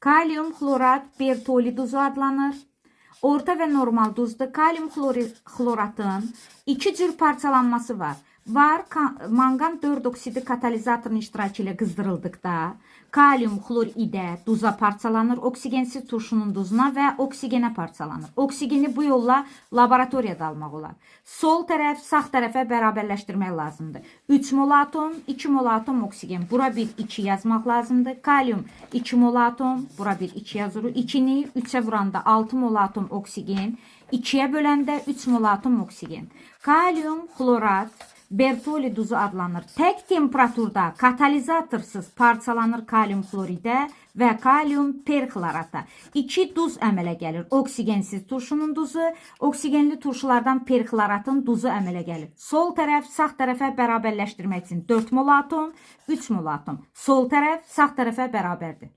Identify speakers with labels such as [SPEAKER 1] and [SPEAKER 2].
[SPEAKER 1] Kalium xlorat Bertoli duzu adlanır. Orta və normal duzda kalium xloratın iki cür parçalanması var. Var mangan 4 oksidi katalizatorun iştirakı ilə qızdırıldıqda kalium xloridə duza parçalanır, oksigensiz turşunun duzuna və oksigenə parçalanır. Oksigeni bu yolla laboratoriyada almaq olar. Sol tərəf sağ tərəfə bərabərləşdirmək lazımdır. 3 mol atom, 2 mol atom oksigen. Bura bir 2 yazmaq lazımdır. Kalium 2 mol atom, bura bir 2 yazırıq. 2-ni 3-ə vuranda 6 mol atom oksigen, 2-yə böləndə 3 mol atom oksigen. Kalium xlorat Bertoli duzu adlanır. Tek temperaturda katalizatorsuz parçalanır kalium xloridə və kalium perxlorata. İki duz əmələ gəlir. Oksigensiz turşunun duzu, oksigenli turşulardan perxloratın duzu əmələ gəlir. Sol tərəf sağ tərəfə bərabərləşdirmək üçün 4 mol atom, 3 mol atom. Sol tərəf sağ tərəfə bərabərdir.